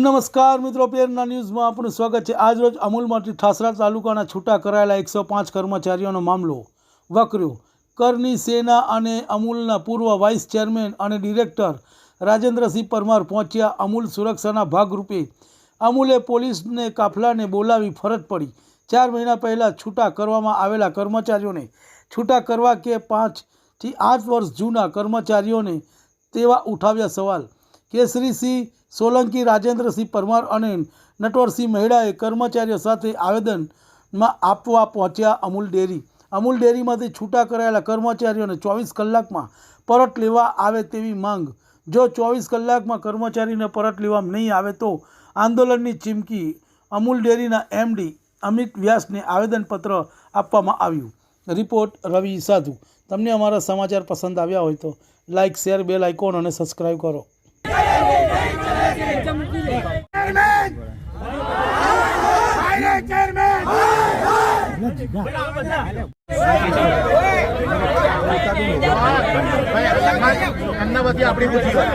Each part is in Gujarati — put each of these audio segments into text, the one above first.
નમસ્કાર મિત્રો, પેરના ન્યૂઝમાં આપનું સ્વાગત છે. આજરોજ અમૂલમાંથી ઠાસરા તાલુકાના છૂટા કરાયેલા એકસો પાંચ કર્મચારીઓનો મામલો વકર્યો. કરની સેના અને અમૂલના પૂર્વ વાઇસ ચેરમેન અને ડિરેક્ટર રાજેન્દ્રસિંહ પરમાર પહોંચ્યા અમૂલ સુરક્ષાના ભાગરૂપે. અમૂલે પોલીસને કાફલાને બોલાવી ફરજ પડી. ચાર મહિના પહેલાં છૂટા કરવામાં આવેલા કર્મચારીઓને છૂટા કરવા કે પાંચથી આઠ વર્ષ જૂના કર્મચારીઓને તેવા ઉઠાવ્યા સવાલ કેસરીસિંહ સોલંકી રાજેન્દ્રસિંહ પરમાર અને નટવરસિંહ મહેડાએ કર્મચારીઓ સાથે આવેદનમાં આપવા પહોંચ્યા અમૂલ ડેરી. અમૂલ ડેરીમાંથી છૂટા કરાયેલા કર્મચારીઓને ચોવીસ કલાકમાં પરત લેવા આવે તેવી માંગ. જો ચોવીસ કલાકમાં કર્મચારીને પરત લેવામાં નહીં આવે તો આંદોલનની ચીમકી અમૂલ ડેરીના એમડી અમિત વ્યાસને આવેદનપત્ર આપવામાં આવ્યું. રિપોર્ટ રવિ સાધુ. તમને અમારા સમાચાર પસંદ આવ્યા હોય તો લાઇક શેર, બેલ આઇકોન અને સબસ્ક્રાઈબ કરો. એમના બધી આપણી બુદ્ધિ હોય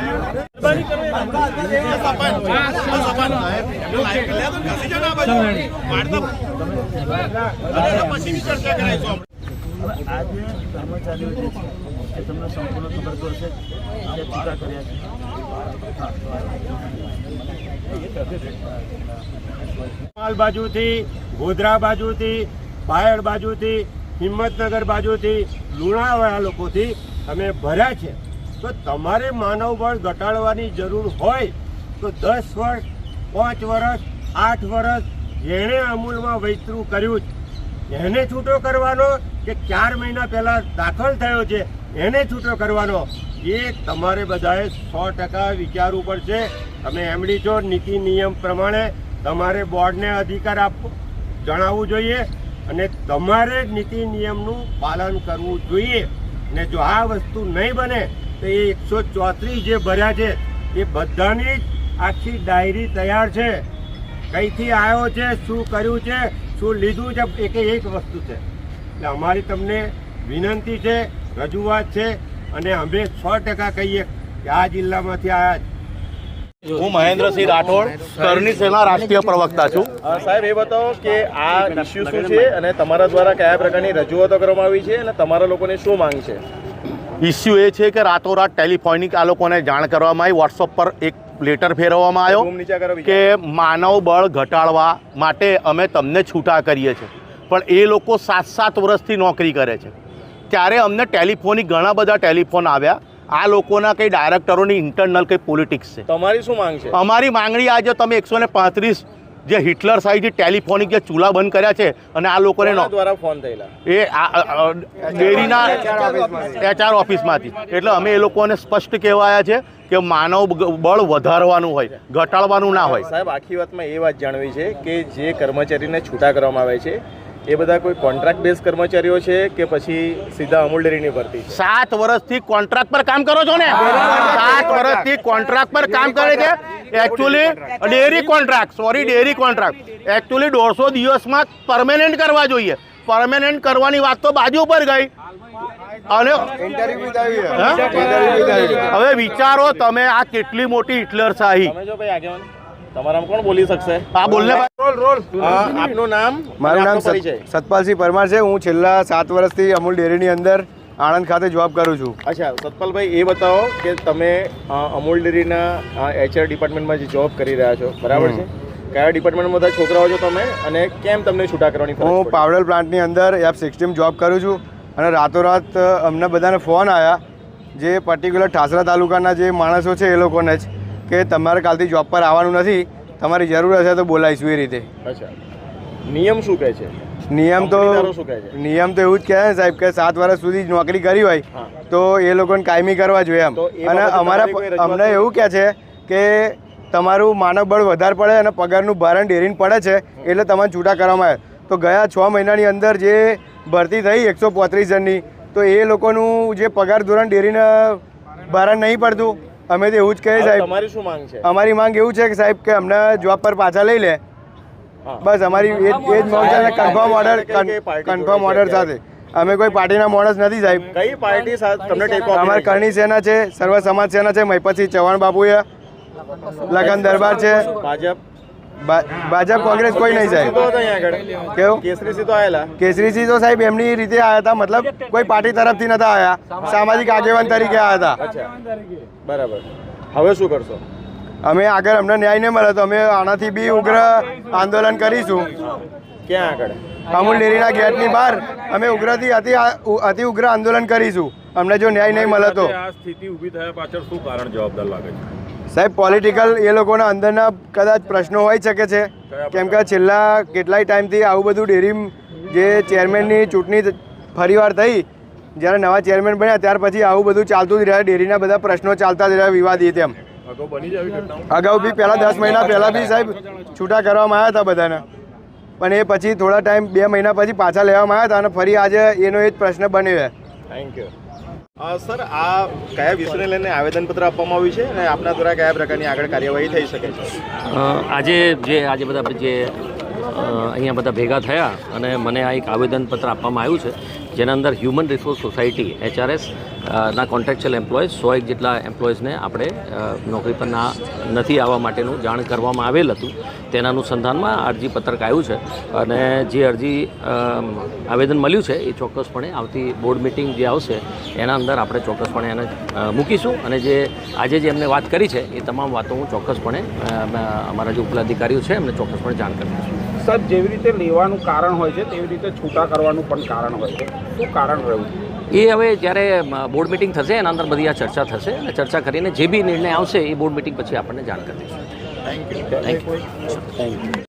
પછી ચર્ચા કરાય આજે કર્મચારીઓ જે છે એ તમને સંપૂર્ણ ખબર પડશે જે છૂટા કર્યા છે. બાજુથી, ગોધરા બાજુથી બાયડ બાજુથી, હિંમતનગર બાજુથી લુણાવાળા લોકોથી અમે ભર્યા છે. તો તમારે માનવ બળ ઘટાડવાની જરૂર હોય તો દસ વર્ષ, પાંચ વર્ષ, આઠ વર્ષ જેણે અમૂલમાં વૈતરું કર્યું છે એને છૂટો કરવાનો કે ચાર મહિના પહેલા દાખલ થયો છે, એને છૂટો કરવાનો. એ તમારે બધાએ સો ટકા વિચારવું પડશે. તમે એમડી છો, નીતિ નિયમ પ્રમાણે તમારે બોર્ડને અધિકાર આપવો જણાવવું જોઈએ અને તમારે નીતિ નિયમનું પાલન કરવું જોઈએ. ને જો આ વસ્તુ નહીં બને, તો એ એકસો ચોત્રીસ જે ભર્યા છે, એ બધાની જ આખી ડાયરી તૈયાર છે. કઈથી આવ્યો છે, શું કર્યું છે શું લીધું છે? એક એક વસ્તુ છે. એટલે અમારી તમને વિનંતી છે રજૂઆત છે અને અમે સો ટકા કહીએ કે આ જિલ્લામાંથી આવ્યા હું મહેન્દ્રસિંહ રાઠોડ કરની સેના રાષ્ટ્રીય પ્રવક્તા છું. સાહેબ એ બતાવો કે આ ઇસ્યુ શું છે અને તમારા દ્વારા કયા પ્રકારની રજૂઆતો કરવામાં આવી છે અને તમારા લોકોને શું માંગ છે? ઇસ્યુ એ છે કે રાતોરાત ટેલિફોનિક આ લોકોને જાણ કરવામાં આવી. વોટ્સઅપ પર એક લેટર ફેરવવામાં આવ્યો કે માનવ બળ ઘટાડવા માટે અમે તમને છૂટા કરીએ છીએ. પણ એ લોકો સાત સાત વર્ષથી નોકરી કરે છે. ત્યારે અમને ટેલિફોનિક ઘણા બધા ટેલિફોન આવ્યા. આ લોકોના કંઈ ડાયરેક્ટરોની ઇન્ટરનલ કંઈ પોલિટિક્સ છે. તમારી શું માંગ છે? અમારી માંગણી આજે તમે એકસો ને પાંત્રીસ જે હિટલર સાઈડ ટેલિફોનિક જે ચૂલા બંધ કર્યા છે અને આ લોકોને કોના દ્વારા ફોન થયેલા? એ ડેરીના એચઆર ઓફિસમાંથી. એટલે અમે એ લોકોને સ્પષ્ટ કહેવાયા છે કે માનવ બળ વધારવાનું હોય ઘટાડવાનું ના હોય. સાહેબ આખી વાતમાં એ વાત જાણવી છે કે જે કર્મચારીને છૂટા કરવામાં આવે છે એ બધા કોઈ કોન્ટ્રાક્ટ બેઝ કર્મચારીઓ છે કે પછી સીધા અમૂલ ડેરીની ભરતી સાત વર્ષથી કોન્ટ્રાક્ટ પર કામ કરો છો ને? સાત વર્ષથી કોન્ટ્રાક્ટ પર કામ કરે છે. Actually dairy contract sorry dairy contract actually દોઢસો દિવસમાં પરમેનન્ટ કરવા જોઈએ. પરમેનન્ટ કરવાની વાત તો બાજુ પર ગઈ. અને હવે વિચારો તમે આ કેટલી મોટી હિટલર શાહી. તમારામાં કોણ બોલી શકશે? આ બોલને રોલ રોલ આપનું નામ? મારું નામ આપનો પરિચય? સત- સતપાલસિંહ પરમાર છે. હું છેલ્લા સાત વર્ષથી અમૂલ ડેરીની અંદર આણંદ ખાતે જોબ કરું છું. અચ્છા સતપાલભાઈ એ બતાવો કે તમે અમૂલ ડેરીના એચઆર ડિપાર્ટમેન્ટમાં જે જોબ કરી રહ્યા છો. બરાબર છે? કયા ડિપાર્ટમેન્ટમાં બધા છોકરાઓ છો તમે? અને કેમ તમને છૂટા કરવાની હું? પાવડર પ્લાન્ટની અંદર એફ સિક્સટીમ જોબ કરું છું. અને રાતોરાત અમને બધાને ફોન આવ્યા જે પર્ટિક્યુલર ઠાસરા તાલુકાના જે માણસો છે એ લોકોને જ. કે તમારે કાલથી જોબ પર આવવાનું નથી તમારી જરૂર હશે તો બોલાવીશું એ રીતે. અચ્છા. નિયમ શું કહે છે? નિયમ તો નિયમ તો એવું જ કહે ને સાહેબ કે સાત વર્ષ સુધી નોકરી કરી હોય તો એ લોકોને કાયમી કરવા જોઈએ એમ. અને અમારા અમને એવું કહે છે કે તમારું માનવ બળ વધારે પડે અને પગારનું ભારણ ડેરીને પડે છે એટલે તમારે છૂટા કરવામાં આવે. તો ગયા છ મહિનાની અંદર જે ભરતી થઈ એકસો પોત્રીસ જણની તો એ લોકોનું જે પગાર ધોરણ ડેરીને ભારણ નહીં પડતું અમે તો એવું જ કહીએ સાહેબ. તમારી શું માંગ છે? અમારી માંગ એવું છે કે સાહેબ કે અમને જોબ પર પાછા લઈ લે. બસ અમારી એ જ એ જ માંગ છે. કન્ફર્મ ઓર્ડર કન્ફર્મ ઓર્ડર સાથે. અમે કોઈ પાર્ટીના માણસ નથી સાહેબ. કઈ પાર્ટી તમને ટેકો અમારે કરણી સેના છે સર્વ સમાજ સેના છે મહિપતસિંહ ચૌહાણ બાપુએ લગન દરબાર છે. ભાજપ? ભાજપ કોંગ્રેસ કોઈ નહીં સાહેબ. કેવું? કેસરીસિંહ તો આવેલા કેસરીસિંહ તો સાહેબ એમની રીતે આવ્યા હતા મતલબ કોઈ પાર્ટી તરફથી નતા આવ્યા સામાજિક આગેવાન તરીકે આવ્યા હતા. બરાબર. હવે શું કરશો? અમે આગળ અમને ન્યાય નહીં મળે તો અમે આનાથી બી ઉગ્ર આંદોલન કરીશું. ક્યાં આગળ? અમૂલ ડેરીના ગેટની બહાર અમે ઉગ્રથી અતિ અતિ ઉગ્ર આંદોલન કરીશું. અમને જો ન્યાય નહીં મળે તો. આ સ્થિતિ ઊભી થયા પાછળ શું કારણ જવાબદાર લાગે છે? સાહેબ પોલિટિકલ એ લોકોના અંદરના કદાચ પ્રશ્નો હોઈ શકે છે. કેમ કે છેલ્લા કેટલાય ટાઈમથી આવું બધું ડેરી જે ચેરમેનની ચૂંટણી ફરીવાર થઈ જ્યારે નવા ચેરમેન બન્યા ત્યાર પછી આવું બધું ચાલતું જ રહ્યા ડેરીના બધા પ્રશ્નો ચાલતા જ રહ્યા વિવાદી તેમ. અગાઉ બી પહેલાં દસ મહિના પહેલાં બી સાહેબ છૂટા કરવામાં આવ્યા હતા બધાને. પણ એ પછી થોડા ટાઈમ બે મહિના પછી પાછા લેવામાં આવ્યા હતા અને ફરી આજે એનો એ જ પ્રશ્ન બન્યો છે. થેન્ક યુ સર, આ કયા વિષયને લઈને આવેદનપત્ર આપવામાં આવ્યું છે અને આપના દ્વારા કયા પ્રકારની આગળ કાર્યવાહી થઈ શકે આજે જે, આજે બધા જે અહીંયા બધા ભેગા થયા અને મને આ એક આવેદનપત્ર આપવામાં આવ્યું છે, જેના અંદર હ્યુમન રિસોર્સ સોસાયટી એચઆરએસ ના કોન્ટ્રાક્ચ્યુઅલ એમ્પ્લોઈઝ સો એક જેટલા એમ્પ્લોઈઝને આપણે નોકરી પર ના નથી આવવા માટેનું જાણ કરવામાં આવેલ હતું. તેના અનુસંધાનમાં અરજી પત્રક આવ્યું છે અને જે અરજી આવેદન મળ્યું છે એ ચોક્કસપણે આવતી બોર્ડ મિટિંગ જે આવશે એના અંદર આપણે ચોક્કસપણે એને મૂકીશું. અને જે, આજે જે એમને વાત કરી છે એ તમામ વાતો હું ચોક્કસપણે અમારા જે ઉપલાધિકારીઓ છે એમને ચોક્કસપણે જાણ કરી દઈશું. સાહેબ, જેવી રીતે લેવાનું કારણ હોય છે, તેવી રીતે છૂટા કરવાનું પણ કારણ હોય છે. શું કારણ રહ્યું એ હવે જ્યારે બોર્ડ મિટિંગ થશે એના અંદર બધી આ ચર્ચા થશે અને ચર્ચા કરીને જે બી નિર્ણય આવશે એ બોર્ડ મિટિંગ પછી આપણને જાણ કરી દઈશું. Thank you thank you